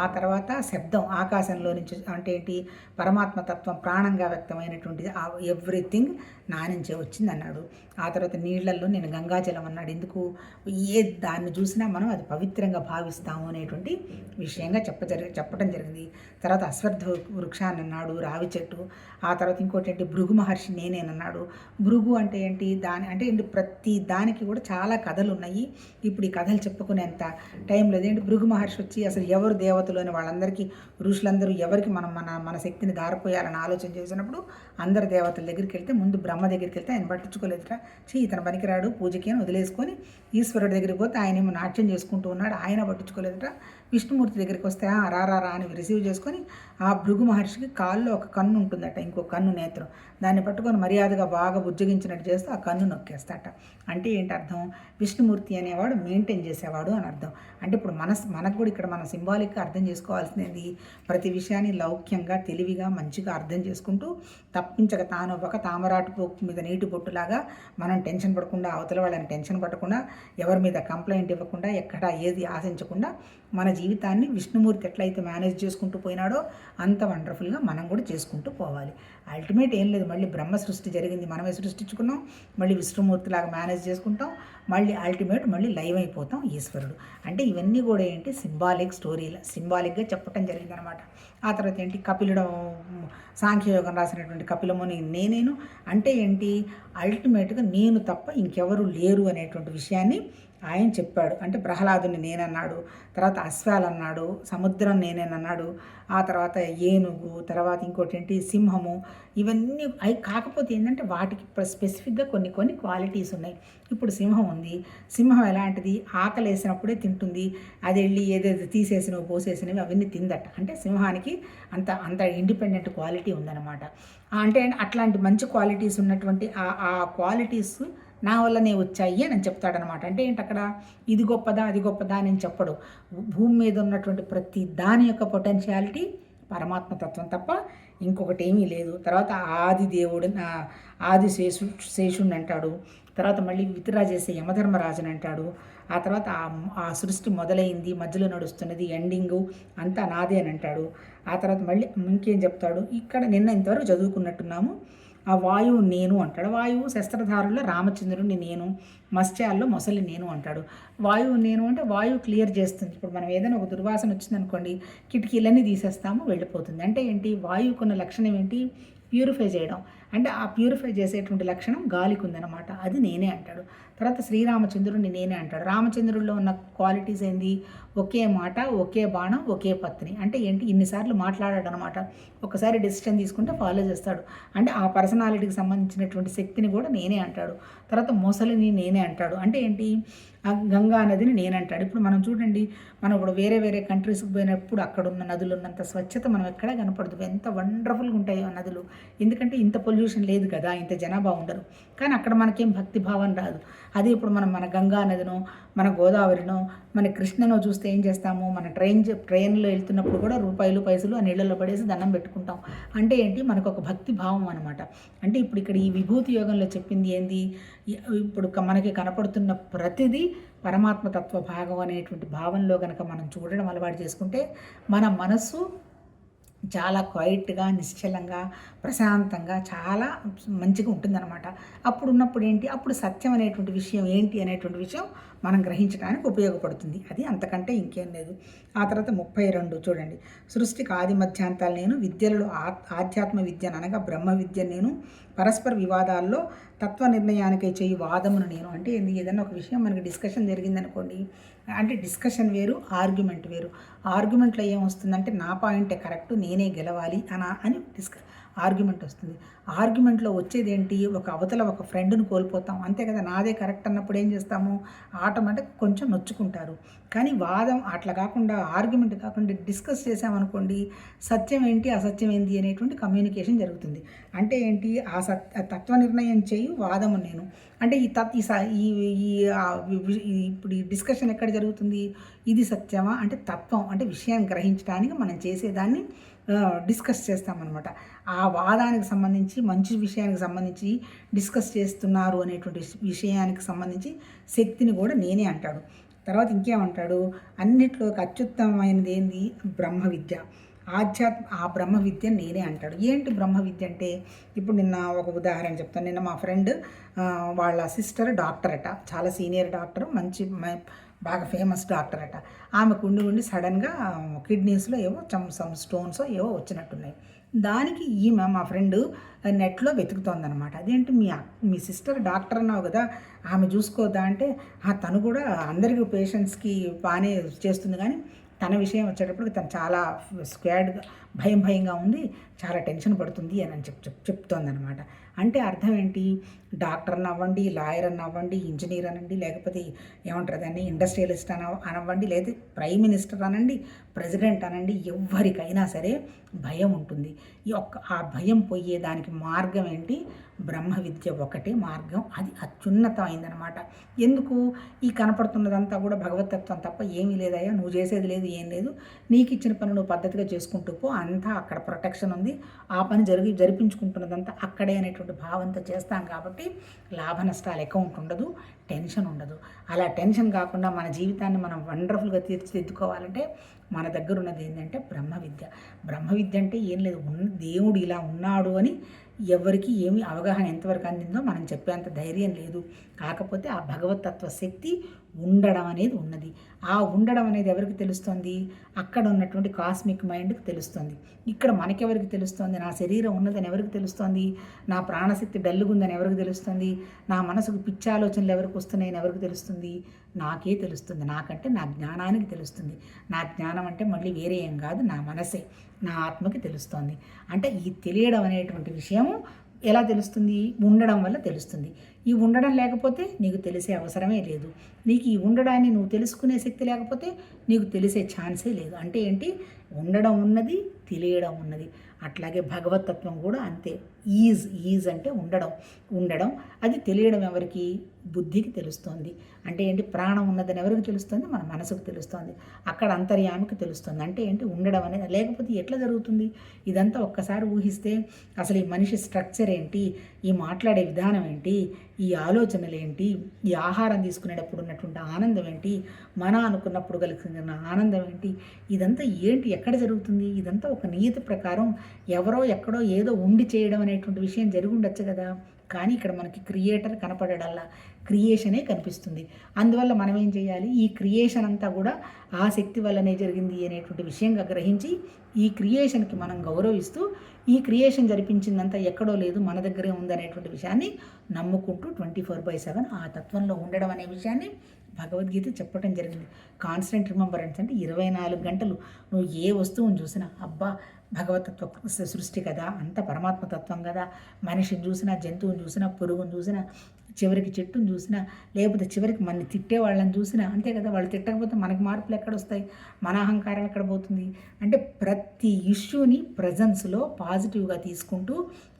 ఆ తర్వాత శబ్దం ఆకాశంలో నుంచి అంటే ఏంటి? పరమాత్మ తత్వం ప్రాణంగా వ్యక్తమైనటువంటిది. ఎవ్రీథింగ్ నా నుంచే వచ్చిందన్నాడు. ఆ తర్వాత నీళ్ళలో నేను గంగాజలం అన్నాడు. ఎందుకు? ఏ దాన్ని చూసినా మనం అది పవిత్రంగా భావిస్తాము అనేటువంటి విషయంగా చెప్ప చెప్పడం జరిగింది. తర్వాత అశ్వత్థ వృక్షాన్ని అన్నాడు రావి చెట్టు. ఆ తర్వాత ఇంకోటి ఏంటి? భృగు మహర్షి నేనేనన్నాడు భృగు అంటే ఏంటి? దాని అంటే ఏంటి? ప్రతి దానికి కూడా చాలా కథలు ఉన్నాయి ఇప్పుడు ఈ కథలు చెప్పుకునేంత టైం లేదు. ఏంటి? భృగు మహర్షి వచ్చి అసలు ఎవరు దేవతలు అని వాళ్ళందరికీ ఋషులందరూ ఎవరికి మనం మన మన శక్తిని దారిపోయాలని ఆలోచన చేసినప్పుడు అందరు దేవతల దగ్గరికి వెళ్తే ముందు బ్రహ్మ దగ్గరికి వెళ్తే ఆయన పట్టించుకోలేదురా. చీ ఇతను పనికిరాడు పూజకి అని వదిలేసుకొని ఈశ్వరుడి దగ్గరికి పోతే ఆయన ఏమో నాట్యం చేసుకుంటూ ఉన్నాడు ఆయన పట్టించుకోలేదురా. విష్ణుమూర్తి దగ్గరికి వస్తే "ఆ, రా రా అని రిసీవ్ చేసుకొని ఆ భృగు మహర్షికి కాల్లో ఒక కన్ను ఉంటుందట ఇంకో కన్ను నేత్రం. దాన్ని పట్టుకొని మర్యాదగా బాగా బుజ్జగించినట్టు చేస్తే ఆ కన్ను నొక్కేస్తాట. అంటే ఏంటి అర్థం విష్ణుమూర్తి అనేవాడు మెయింటైన్ చేసేవాడు అని అర్థం. అంటే ఇప్పుడు మన మనకు కూడా ఇక్కడ మన సింబాలిక్గా అర్థం చేసుకోవాల్సింది ప్రతి విషయాన్ని లౌక్యంగా తెలివిగా మంచిగా అర్థం చేసుకుంటూ తప్పించక తాను ఒక తామరాటు పొక్కు మీద నీటి పొట్టులాగా మనం టెన్షన్ పడకుండా అవతల వాళ్ళని టెన్షన్ పడకుండా ఎవరి మీద కంప్లైంట్ ఇవ్వకుండా ఎక్కడ ఏది ఆశించకుండా మన జీవితాన్ని విష్ణుమూర్తి ఎట్లయితే మేనేజ్ చేసుకుంటూ పోయినాడో అంత వండర్ఫుల్గా మనం కూడా చేసుకుంటూ పోవాలి. అల్టిమేట్ ఏం లేదు మళ్ళీ బ్రహ్మ సృష్టి జరిగింది మనమే సృష్టించుకున్నాం మళ్ళీ విష్ణుమూర్తిలాగా మేనేజ్ చేసుకుంటాం మళ్ళీ అల్టిమేట్ మళ్ళీ లైవ్ అయిపోతాం ఈశ్వరుడు. అంటే ఇవన్నీ కూడా ఏంటి సింబాలిక్ స్టోరీలు సింబాలిక్గా చెప్పటం జరిగిందనమాట. ఆ తర్వాత ఏంటి కపిలుడు సాంఖ్యయోగం రాసినటువంటి కపిలముని నేనేను. అంటే ఏంటి అల్టిమేట్గా నేను తప్ప ఇంకెవరు లేరు అనేటువంటి విషయాన్ని ఆయన చెప్పాడు. అంటే ప్రహ్లాదుని నేనన్నాడు తర్వాత అశ్వాలు అన్నాడు సముద్రం నేనేనన్నాడు ఆ తర్వాత ఏనుగు తర్వాత ఇంకోటి ఏంటి సింహము ఇవన్నీ అవి కాకపోతే ఏంటంటే వాటికి స్పెసిఫిక్గా కొన్ని కొన్ని క్వాలిటీస్ ఉన్నాయి. ఇప్పుడు సింహం ఉంది. సింహం ఎలాంటిది? ఆకలి వేసినప్పుడే తింటుంది. అది వెళ్ళి ఏదైతే తీసేసినవి పోసేసినవి అవన్నీ తిందట. అంటే సింహానికి అంత అంత ఇండిపెండెంట్ క్వాలిటీ ఉందన్నమాట. అంటే అట్లాంటి మంచి క్వాలిటీస్ ఉన్నటువంటి ఆ క్వాలిటీస్ నా వల్లనే వచ్చాయి అని చెప్తాడనమాట. అంటే ఏంటి అక్కడ? ఇది గొప్పదా అది గొప్పదా అని చెప్పడు. భూమి మీద ఉన్నటువంటి ప్రతి దాని యొక్క పొటెన్షియాలిటీ పరమాత్మ తత్వం తప్ప ఇంకొకటి ఏమీ లేదు. తర్వాత ఆది దేవుడు ఆది శేషు శేషుణ్ణి అంటాడు. తర్వాత మళ్ళీ విత్డ్రా చేసే యమధర్మరాజుని అంటాడు. ఆ తర్వాత ఆ- ఆ సృష్టి మొదలైంది మధ్యలో నడుస్తున్నది ఎండింగు అంతా నాదే అని అంటాడు. ఆ తర్వాత మళ్ళీ ఇంకేం చెప్తాడు? ఇక్కడ నిన్న ఇంతవరకు చదువుకున్నట్టున్నాము. ఆ వాయువు నేను అంటాడు. వాయువు శస్త్రధారుల్లో రామచంద్రుడిని నేను మత్స్యాల్లో మొసలి నేను అంటాడు. వాయువు నేను అంటే వాయువు క్లియర్ చేస్తుంది. ఇప్పుడు మనం ఏదైనా ఒక దుర్వాసన వచ్చిందనుకోండి కిటికీలన్నీ తీసేస్తాము వెళ్ళిపోతుంది. అంటే ఏంటి? వాయువుకున్న లక్షణం ఏంటి? ప్యూరిఫై చేయడం. అంటే ఆ ప్యూరిఫై చేసేటువంటి లక్షణం గాలికి ఉందన్నమాట అది నేనే అంటాడు. తర్వాత శ్రీరామచంద్రుడిని నేనే అంటాడు. రామచంద్రుడిలో ఉన్న క్వాలిటీస్ ఏంది? ఒకే మాట ఒకే బాణం ఒకే పత్ని. అంటే ఏంటి? ఇన్నిసార్లు మాట్లాడాడు అనమాట ఒకసారి డెసిషన్ తీసుకుంటే ఫాలో చేస్తాడు. అంటే ఆ పర్సనాలిటీకి సంబంధించినటువంటి శక్తిని కూడా నేనే అంటాడు. తర్వాత మొసలిని నేనే అంటాడు. అంటే ఏంటి? ఆ గంగా నదిని నేను అంటాడు. ఇప్పుడు మనం చూడండి మనం ఇప్పుడు వేరే వేరే కంట్రీస్కి పోయినప్పుడు అక్కడ ఉన్న నదులు ఉన్నంత స్వచ్ఛత మనం ఎక్కడా కనపడదు. ఎంత వండర్ఫుల్గా ఉంటాయో ఆ నదులు. ఎందుకంటే ఇంత పొల్యూషన్ లేదు కదా ఇంత జనాభా ఉండరు కానీ అక్కడ మనకేం భక్తి భావం రాదు. అది ఇప్పుడు మనం మన గంగా నదినో మన గోదావరినో మన కృష్ణను చూస్తే ఏం చేస్తాము? మన ట్రైన్ ట్రైన్లో వెళ్తున్నప్పుడు కూడా రూపాయలు పైసలు ఆ నీళ్ళలో పడేసి దండం పెట్టుకుంటాం. అంటే ఏంటి? మనకు ఒక భక్తి భావం అనమాట అంటే ఇప్పుడు ఇక్కడ ఈ విభూతి యోగంలో చెప్పింది ఏంది? ఇప్పుడు మనకి కనపడుతున్న ప్రతిదీ పరమాత్మ తత్వ భాగం అనేటువంటి భావంలో కనుక మనం చూడడం అలవాటు చేసుకుంటే మన మనస్సు చాలా క్వైట్గా నిశ్చలంగా ప్రశాంతంగా చాలా మంచిగా ఉంటుందన్నమాట. అప్పుడు ఉన్నప్పుడు ఏంటి? అప్పుడు సత్యం అనేటువంటి విషయం ఏంటి అనేటువంటి విషయం మనం గ్రహించడానికి ఉపయోగపడుతుంది. అది అంతకంటే ఇంకేం లేదు. ఆ తర్వాత ముప్పై రెండు చూడండి. సృష్టికి ఆది మధ్యాంతాలు నేను విద్యలలో ఆధ్యాత్మ విద్యను అనగా బ్రహ్మ విద్య నేను పరస్పర వివాదాల్లో తత్వ నిర్ణయానికై చేయి వాదమును నేను. అంటే ఏంది? ఏదైనా ఒక విషయం మనకి డిస్కషన్ జరిగిందనుకోండి అంటే డిస్కషన్ వేరు ఆర్గ్యుమెంట్ వేరు. ఆర్గ్యుమెంట్లో ఏమొస్తుందంటే నా పాయింటే కరెక్ట్ నేనే గెలవాలి అనా అని డిస్క ఆర్గ్యుమెంట్ వస్తుంది. ఆర్గ్యుమెంట్లో వచ్చేది ఏంటి ఒక అవతల ఒక ఫ్రెండ్ని కోల్పోతాం. అంతే కదా నాదే కరెక్ట్ అన్నప్పుడు ఏం చేస్తాము? ఆటోమేటిక్ కొంచెం నొచ్చుకుంటారు. కానీ వాదం అట్లా కాకుండా ఆర్గ్యుమెంట్ కాకుండా డిస్కస్ చేసామనుకోండి సత్యం ఏంటి అసత్యం ఏంటి అనేటువంటి కమ్యూనికేషన్ జరుగుతుంది. అంటే ఏంటి? ఆ సత్ ఆ తత్వ నిర్ణయం చేయు వాదము నేను. అంటే ఈ తత్ ఈ స- ఈ ఈ ఇప్పుడు ఈ డిస్కషన్ ఎక్కడ జరుగుతుంది? ఇది సత్యమా? అంటే తత్వం అంటే విషయాన్ని గ్రహించడానికి మనం చేసేదాన్ని డిస్కస్ చేస్తామన్నమాట. ఆ వాదానికి సంబంధించి మంచి విషయానికి సంబంధించి డిస్కస్ చేస్తున్నారు అనేటువంటి విషయానికి సంబంధించి శక్తిని కూడా నేనే అంటాడు. తర్వాత ఇంకేమంటాడు? అన్నిట్లోకి అత్యుత్తమమైనది ఏంది? బ్రహ్మ విద్య. ఆధ్యాత్మ ఆ బ్రహ్మ విద్య నేనే అంటాడు. ఏంటి బ్రహ్మ విద్య అంటే? ఇప్పుడు నిన్న ఒక ఉదాహరణ చెప్తాను. నిన్న మా ఫ్రెండ్ వాళ్ళ సిస్టర్ డాక్టర్ అట చాలా సీనియర్ డాక్టర్. మంచి బాగా ఫేమస్ డాక్టర్ అట. ఆమెకు ఉండి ఉండి సడన్గా కిడ్నీస్లో ఏవో చమ్ సమ్ స్టోన్స్ ఏవో వచ్చినట్టున్నాయి. దానికి ఈమె మా ఫ్రెండ్ నెట్లో వెతుకుతోందనమాట అదేంటి మీ మీ సిస్టర్ డాక్టర్ అన్నావు కదా ఆమె చూసుకోదా అంటే తను కూడా అందరికీ పేషెంట్స్కి బాగానే చేస్తుంది. కానీ తన విషయం వచ్చేటప్పుడు తను చాలా స్క్వాడ్గా భయం భయంగా ఉంది చాలా టెన్షన్ పడుతుంది అని అని చెప్ చెప్ చెప్తోందనమాట అంటే అర్థం ఏంటి? డాక్టర్ అవ్వండి లాయర్ అని అవ్వండి ఇంజనీర్ అనండి లేకపోతే ఏమంటారు దాన్ని? ఇండస్ట్రియలిస్ట్ అన అనవ్వండి లేదా ప్రైమ్ మినిస్టర్ అనండి ప్రెసిడెంట్ అనండి ఎవరికైనా సరే భయం ఉంటుంది. ఈ ఒక్క ఆ భయం పోయే దానికి మార్గం ఏంటి? బ్రహ్మ విద్య ఒకటే మార్గం. అది అత్యున్నతమైందనమాట ఎందుకు? ఈ కనపడుతున్నదంతా కూడా భగవతత్వం తప్ప ఏమీ లేదయ్యా. నువ్వు చేసేది లేదు ఏం లేదు. నీకు ఇచ్చిన పని నువ్వు పద్ధతిగా చేసుకుంటూ పో అంతా అక్కడ ప్రొటెక్షన్ ఉంది. ఆ పని జరిగి జరిపించుకుంటున్నదంతా అక్కడే అనేటువంటి భావంతో చేస్తాం కాబట్టి లాభ నష్టాలు అకౌంట్ ఉండదు టెన్షన్ ఉండదు. అలా టెన్షన్ కాకుండా మన జీవితాన్ని మనం వండర్ఫుల్గా తీర్చిదిద్దుకోవాలంటే మన దగ్గర ఉన్నది ఏంటంటే బ్రహ్మ విద్య. బ్రహ్మ విద్య అంటే ఏం లేదు. ఉన్న దేవుడు ఇలా ఉన్నాడు అని ఎవరికి ఏమి అవగాహన ఎంతవరకు అందిందో మనం చెప్పేంత ధైర్యం లేదు. కాకపోతే ఆ భగవతత్వ శక్తి ఉండడం అనేది ఉన్నది. ఆ ఉండడం అనేది ఎవరికి తెలుస్తుంది? అక్కడ ఉన్నటువంటి కాస్మిక్ మైండ్కి తెలుస్తుంది. ఇక్కడ మనకెవరికి తెలుస్తుంది? నా శరీరం ఉన్నదని ఎవరికి తెలుస్తుంది? నా ప్రాణశక్తి డల్లుగుందని ఎవరికి తెలుస్తుంది? నా మనసుకు పిచ్చి ఆలోచనలు ఎవరికి వస్తున్నాయని ఎవరికి తెలుస్తుంది? నాకే తెలుస్తుంది. నాకంటే నా జ్ఞానానికి తెలుస్తుంది. నా జ్ఞానం అంటే మళ్ళీ వేరే ఏం కాదు నా మనసే. నా ఆత్మకి తెలుస్తోంది. అంటే ఈ తెలియడం అనేటువంటి విషయము ఎలా తెలుస్తుంది? ఉండడం వల్ల తెలుస్తుంది. ఈ ఉండడం లేకపోతే నీకు తెలిసే అవసరమే లేదు. నీకు ఈ ఉండడాన్ని నువ్వు తెలుసుకునే శక్తి లేకపోతే నీకు తెలిసే ఛాన్సే లేదు. అంటే ఏంటి? ఉండడం ఉన్నది తెలియడం ఉన్నది. అట్లాగే భగవతత్వం కూడా అంతే. ఈజ్ ఈజ్ అంటే ఉండడం. ఉండడం అది తెలియడం ఎవరికి? బుద్ధికి తెలుస్తుంది. అంటే ఏంటి? ప్రాణం ఉన్నదని ఎవరికి తెలుస్తుంది? మన మనసుకు తెలుస్తుంది. అక్కడ అంతర్యామికి తెలుస్తుంది. అంటే ఏంటి? ఉండడం అనేది లేకపోతే ఎట్లా జరుగుతుంది? ఇదంతా ఒక్కసారి ఊహిస్తే అసలు ఈ మనిషి స్ట్రక్చర్ ఏంటి? ఈ మాట్లాడే విధానం ఏంటి? ఈ ఆలోచనలు ఏంటి? ఈ ఆహారం తీసుకునేటప్పుడు ఉన్నటువంటి ఆనందం ఏంటి? మన అనుకున్నప్పుడు కలిగిన ఆనందం ఏంటి? ఇదంతా ఏంటి? ఎక్కడ జరుగుతుంది? ఇదంతా ఒక నియతి ప్రకారం ఎవరో ఎక్కడో ఏదో ఉండి చేయడం అనేటువంటి విషయం జరిగి ఉండొచ్చు కదా. కానీ ఇక్కడ మనకి క్రియేటర్ కనపడడల్లా క్రియేషనే కనిపిస్తుంది. అందువల్ల మనం ఏం చేయాలి? ఈ క్రియేషన్ అంతా కూడా ఆ శక్తి వల్లనే జరిగింది అనేటువంటి విషయంగా గ్రహించి ఈ క్రియేషన్కి మనం గౌరవిస్తూ ఈ క్రియేషన్ జరిపించిందంతా ఎక్కడో లేదు మన దగ్గరే ఉందనేటువంటి విషయాన్ని నమ్ముకుంటూ ట్వంటీ ఫోర్ బై సెవెన్ ఆ తత్వంలో ఉండడం అనే విషయాన్ని భగవద్గీత చెప్పడం జరిగింది. కాన్స్టెంట్ రిమెంబరెన్స్ అంటే ఇరవై నాలుగు గంటలు నువ్వు ఏ వస్తువును చూసినా అబ్బా భగవతత్వ సృష్టి కదా అంత పరమాత్మ తత్వం కదా మనిషిని చూసినా జంతువుని చూసినా పురుగుని చూసినా చివరికి చెట్టును చూసినా లేకపోతే చివరికి మన తిట్టే వాళ్ళని చూసినా అంతే కదా వాళ్ళు తిట్టకపోతే మనకి మార్పులు ఎక్కడ వస్తాయి? మన అహంకారం ఎక్కడ పోతుంది? అంటే ప్రతి ఇష్యూని ప్రజెన్స్లో పాజిటివ్గా తీసుకుంటూ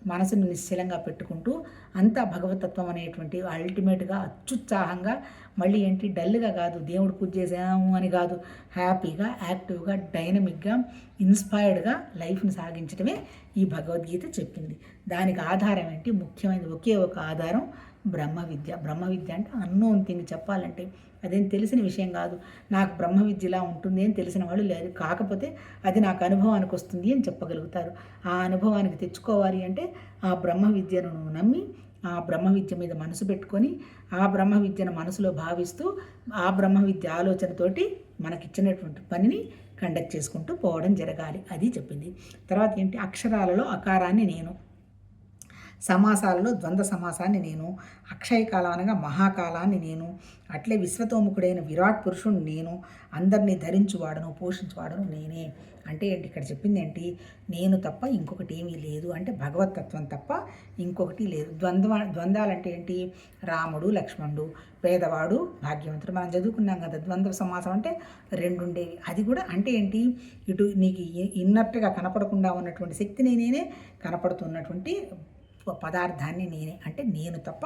మనసును నిశ్చలంగా పెట్టుకుంటూ అంతా భగవతత్వం అనేటువంటి అల్టిమేట్గా అత్యుత్సాహంగా మళ్ళీ ఏంటి? డల్గా కాదు దేవుడు పూజ చేసాము అని కాదు హ్యాపీగా యాక్టివ్గా డైనమిక్గా ఇన్స్పైర్డ్గా లైఫ్ని సాగించడమే ఈ భగవద్గీత చెప్పింది. దానికి ఆధారం ఏంటి? ముఖ్యమైనది ఒకే ఒక ఆధారం బ్రహ్మ విద్య. బ్రహ్మ విద్య అంటే అన్నోన్ థింగ్ చెప్పాలంటే అదేం తెలిసిన విషయం కాదు. నాకు బ్రహ్మ విద్య ఇలా ఉంటుంది అని తెలిసిన వాళ్ళు లేరు. కాకపోతే అది నాకు అనుభవానికి వస్తుంది అని చెప్పగలుగుతారు. ఆ అనుభవానికి తెచ్చుకోవాలి అంటే ఆ బ్రహ్మ విద్యను నమ్మి ఆ బ్రహ్మ విద్య మీద మనసు పెట్టుకొని ఆ బ్రహ్మ విద్యను మనసులో భావిస్తూ ఆ బ్రహ్మ విద్య ఆలోచనతోటి మనకిచ్చినటువంటి పనిని కండక్ట్ చేసుకుంటూ పోవడం జరగాలి. అది చెప్పింది. తర్వాత ఏంటి? అక్షరాలలో అకారాన్ని నేను సమాసాలలో ద్వంద్వ సమాసాన్ని నేను అక్షయ కాలం అనగా మహాకాలాన్ని నేను అట్లే విశ్వతోముఖుడైన విరాట్ పురుషుడు నేను అందరినీ ధరించువాడను పోషించువాడను నేనే. అంటే ఏంటి? ఇక్కడ చెప్పింది ఏంటి? నేను తప్ప ఇంకొకటి ఏమీ లేదు. అంటే భగవతత్వం తప్ప ఇంకొకటి లేదు. ద్వంద్వ ద్వంద్వాలంటే ఏంటి? రాముడు లక్ష్మణుడు పేదవాడు భాగ్యవంతుడు. మనం చదువుకున్నాం కదా ద్వంద్వ సమాసం అంటే రెండు ఉండేవి అది కూడా అంటే ఏంటి? ఇటు నీకు ఇన్నట్టుగా కనపడకుండా ఉన్నటువంటి శక్తిని నేనే కనపడుతున్నటువంటి పదార్థాన్ని నేనే. అంటే నేను తప్ప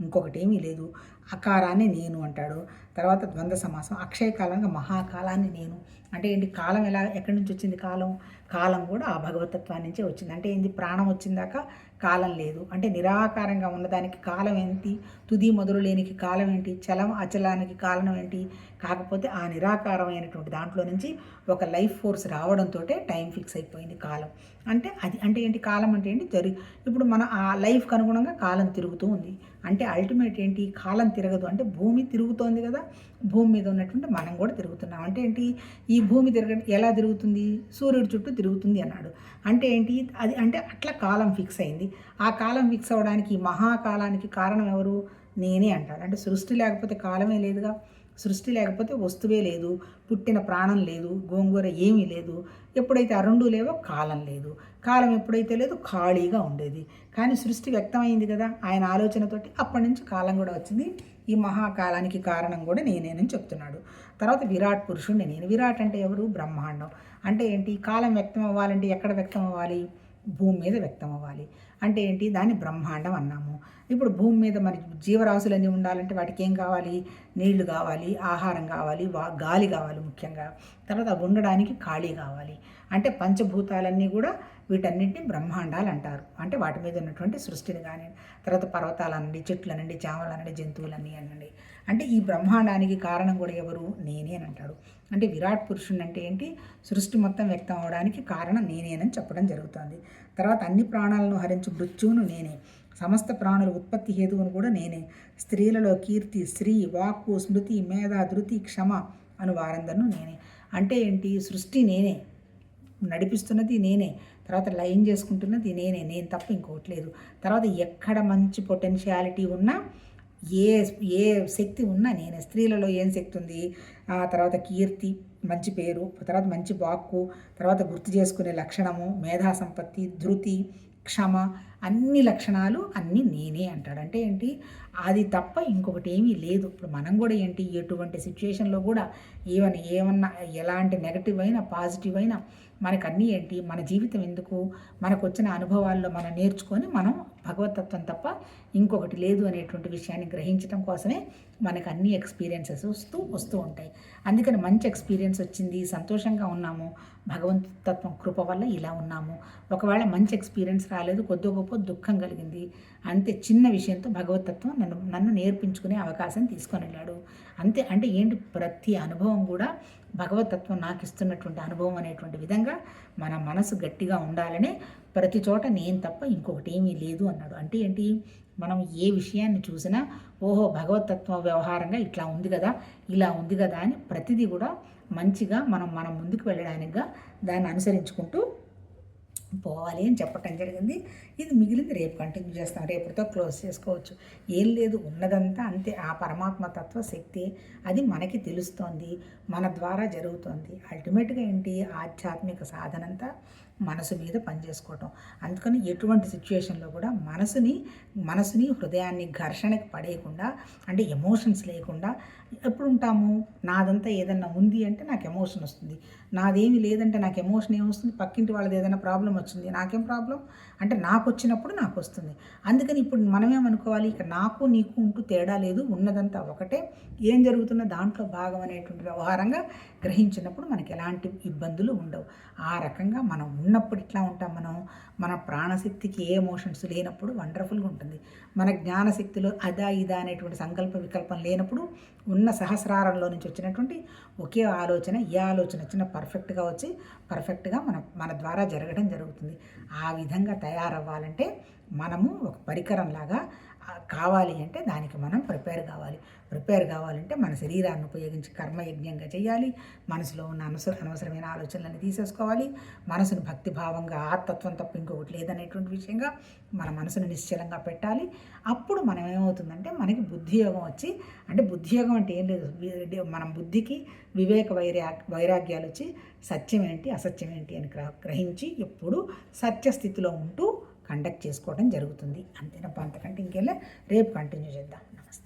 ఇంకొకటి ఏమీ లేదు. అకారాన్ని నేను అంటాడు. తర్వాత ద్వంద్వ సమాసం. అక్షయ కాలంగా మహాకాలాన్ని నేను. అంటే ఏంటి? కాలం ఎలా ఎక్కడి నుంచి వచ్చింది కాలం? కాలం కూడా ఆ భగవతత్వాన్ని నుంచే వచ్చింది. అంటే ఏంది? ప్రాణం వచ్చిందాక కాలం లేదు. అంటే నిరాకారంగా ఉన్నదానికి కాలం ఏంటి? తుది మొదలు లేనికి కాలం ఏంటి? చలం అచలానికి కారణం ఏంటి? కాకపోతే ఆ నిరాకారమైనటువంటి దాంట్లో నుంచి ఒక లైఫ్ ఫోర్స్ రావడంతో టైం ఫిక్స్ అయిపోయింది కాలం. అంటే అది అంటే ఏంటి? కాలం అంటే ఏంటి? జరి ఇప్పుడు మన ఆ లైఫ్కి అనుగుణంగా కాలం తిరుగుతూ ఉంది. అంటే అల్టిమేట్ ఏంటి? కాలం తిరగదు. అంటే భూమి తిరుగుతోంది కదా? భూమి మీద ఉన్నటువంటి మనం కూడా తిరుగుతున్నాం. అంటే ఏంటి? ఈ భూమి తిరగ ఎలా తిరుగుతుంది? సూర్యుడి చుట్టూ తిరుగుతుంది అన్నాడు. అంటే ఏంటి? అది అంటే అట్లా కాలం ఫిక్స్ అయింది. ఆ కాలం ఫిక్స్ అవ్వడానికి మహాకాలానికి కారణం ఎవరు? నేనే అంటాడు అంటే సృష్టి లేకపోతే కాలమే లేదుగా. సృష్టి లేకపోతే వస్తువే లేదు పుట్టిన ప్రాణం లేదు గోంగూర ఏమీ లేదు. ఎప్పుడైతే ఆ రెండు లేవో కాలం లేదు. కాలం ఎప్పుడైతే లేదు ఖాళీగా ఉండేది. కానీ సృష్టి వ్యక్తమైంది కదా ఆయన ఆలోచనతోటి అప్పటి నుంచి కాలం కూడా వచ్చింది. ఈ మహాకాలానికి కారణం కూడా నేనేనని చెప్తున్నాడు. తర్వాత విరాట్ పురుషుడిని నేను విరాట్ అంటే ఎవరు? బ్రహ్మాండం. అంటే ఏంటి? కాలం వ్యక్తం అవ్వాలంటే ఎక్కడ వ్యక్తం అవ్వాలి భూమి మీద వ్యక్తం అవ్వాలి అంటే ఏంటి? దాన్ని బ్రహ్మాండం అన్నాము. ఇప్పుడు భూమి మీద మరి జీవరాశులన్నీ ఉండాలంటే వాటికి ఏం కావాలి? నీళ్ళు కావాలి ఆహారం కావాలి వా గాలి కావాలి ముఖ్యంగా. తర్వాత ఉండడానికి ఖాళీ కావాలి. అంటే పంచభూతాలన్నీ కూడా వీటన్నింటినీ బ్రహ్మాండాలు అంటారు. అంటే వాటి మీద ఉన్నటువంటి సృష్టిని కానీ తర్వాత పర్వతాలనండి చెట్లనండి చామలనండి జంతువులన్నీ అనండి. అంటే ఈ బ్రహ్మాండానికి కారణం కూడా ఎవరు? నేనే అని అంటాడు. అంటే విరాట్ పురుషుడు అంటే ఏంటి? సృష్టి మొత్తం వ్యక్తం అవడానికి కారణం నేనేనని చెప్పడం జరుగుతుంది. తర్వాత అన్ని ప్రాణాలను హరించు మృత్యువును నేనే. సమస్త ప్రాణుల ఉత్పత్తి హేతువును కూడా నేనే. స్త్రీలలో కీర్తి స్త్రీ వాక్కు స్మృతి మేధ ధృతి క్షమ అను వారందరూ నేనే. అంటే ఏంటి? సృష్టి నేనే. నడిపిస్తున్నది నేనే. తర్వాత లైన్ చేసుకుంటున్నది నేనే. నేను తప్ప ఇంకోటి లేదు. తర్వాత ఎక్కడ మంచి పొటెన్షియాలిటీ ఉన్నా ఏ ఏ శక్తి ఉన్నా నేను. స్త్రీలలో ఏం శక్తి ఉంది? ఆ తర్వాత కీర్తి మంచి పేరు తర్వాత మంచి వాక్కు తర్వాత గుర్తు చేసుకునే లక్షణము మేధా సంపత్తి ధృతి క్షమ అన్ని లక్షణాలు అన్నీ నేనే అంటాడు. అంటే ఏంటి? అది తప్ప ఇంకొకటి ఏమీ లేదు. ఇప్పుడు మనం కూడా ఏంటి? ఎటువంటి సిచ్యుయేషన్లో కూడా ఈవెన్ ఏమన్నా ఎలాంటి నెగటివ్ అయినా పాజిటివ్ అయినా మనకు అన్నీ ఏంటి? మన జీవితం ఎందుకు? మనకు వచ్చిన అనుభవాల్లో మనం నేర్చుకొని మనం భగవతత్వం తప్ప ఇంకొకటి లేదు అనేటువంటి విషయాన్ని గ్రహించడం కోసమే మనకు అన్ని ఎక్స్పీరియన్సెస్ వస్తూ వస్తూ ఉంటాయి. అందుకని మంచి ఎక్స్పీరియన్స్ వచ్చింది సంతోషంగా ఉన్నాము భగవంతత్వం కృప వల్ల ఇలా ఉన్నాము. ఒకవేళ మంచి ఎక్స్పీరియన్స్ రాలేదు కొద్ది గొప్ప దుఃఖం కలిగింది. అంతే చిన్న విషయంతో భగవతత్వం నన్ను నన్ను నేర్పించుకునే అవకాశం తీసుకొని వెళ్ళాడు. అంతే అంటే ఏంటి? ప్రతి అనుభవం కూడా భగవతత్వం నాకు ఇస్తున్నటువంటి అనుభవం అనేటువంటి విధంగా మన మనసు గట్టిగా ఉండాలని ప్రతి చోట నేను తప్ప ఇంకొకటి ఏమీ లేదు అన్నాడు. అంటే ఏంటి? మనం ఏ విషయాన్ని చూసినా ఓహో భగవతత్వ వ్యవహారంగా ఇట్లా ఉంది కదా ఇలా ఉంది కదా అని ప్రతిదీ కూడా మంచిగా మనం మనం ముందుకు వెళ్ళడానికిగా దాన్ని అనుసరించుకుంటూ పోవాలి అని చెప్పటం జరిగింది. ఇది మిగిలింది రేపు కంటిన్యూ చేస్తాం. రేపటితో క్లోజ్ చేసుకోవచ్చు. ఏం లేదు. ఉన్నదంతా అంతే. ఆ పరమాత్మ తత్వ శక్తి. అది మనకి తెలుస్తోంది. మన ద్వారా జరుగుతోంది. అల్టిమేట్గా ఏంటి? ఆధ్యాత్మిక సాధనంతా మనసు మీద పనిచేసుకోవటం. అందుకని ఎటువంటి సిచ్యువేషన్లో కూడా మనసుని మనసుని హృదయాన్ని ఘర్షణకు పడేయకుండా అంటే ఎమోషన్స్ లేకుండా ఎప్పుడు ఉంటాము నాదంతా ఏదన్నా ఉంది అంటే నాకు ఎమోషన్ వస్తుంది. నాదేమి లేదంటే నాకు ఎమోషన్ ఏమొస్తుంది? పక్కింటి వాళ్ళది ఏదైనా ప్రాబ్లం వచ్చింది నాకేం ప్రాబ్లం? అంటే నాకు వచ్చినప్పుడు నాకు వస్తుంది అందుకని ఇప్పుడు మనమేమనుకోవాలి? ఇక నాకు నీకు ఉంటూ తేడా లేదు. ఉన్నదంతా ఒకటే. ఏం జరుగుతున్న దాంట్లో భాగం అనేటువంటి వ్యవహారంగా గ్రహించినప్పుడు మనకి ఎలాంటి ఇబ్బందులు ఉండవు. ఆ రకంగా మనం ఉన్నప్పుడు ఇట్లా ఉంటాం మనం. మన ప్రాణశక్తికి ఏ ఎమోషన్స్ లేనప్పుడు వండర్ఫుల్గా ఉంటుంది. మన జ్ఞానశక్తిలో అదా ఇదా అనేటువంటి సంకల్ప వికల్పం లేనప్పుడు ఉన్న సహస్రారంలో నుంచి వచ్చినటువంటి ఒకే ఆలోచన ఏ ఆలోచన వచ్చినా పర్ఫెక్ట్గా వచ్చి పర్ఫెక్ట్గా మన మన ద్వారా జరగడం జరుగుతుంది. ఆ విధంగా తయారు తయారవ్వాలంటే మనము ఒక పరికరంలాగా కావాలి అంటే దానికి మనం ప్రిపేర్ కావాలి. ప్రిపేర్ కావాలంటే మన శరీరాన్ని ఉపయోగించి కర్మయజ్ఞంగా చేయాలి. మనసులో ఉన్న అనవసర అనవసరమైన ఆలోచనలను తీసేసుకోవాలి. మనసును భక్తిభావంగా ఆత్మత్వం తప్ప ఇంకొకటి లేదనేటువంటి విషయంగా మన మనసును నిశ్చలంగా పెట్టాలి. అప్పుడు మనం ఏమవుతుందంటే మనకి బుద్ధియోగం వచ్చి అంటే బుద్ధియోగం అంటే ఏం లేదు. మనం బుద్ధికి వివేక వైరా వైరాగ్యాలు వచ్చి సత్యం ఏంటి అసత్యం ఏంటి అని గ్రహించి ఎప్పుడు సత్యస్థితిలో ఉంటూ కండక్ట్ చేసుకోవడం జరుగుతుంది. అంతేనప్ప అంతకంటే ఇంకెళ్ళ రేపు కంటిన్యూ చేద్దాం. నమస్తే.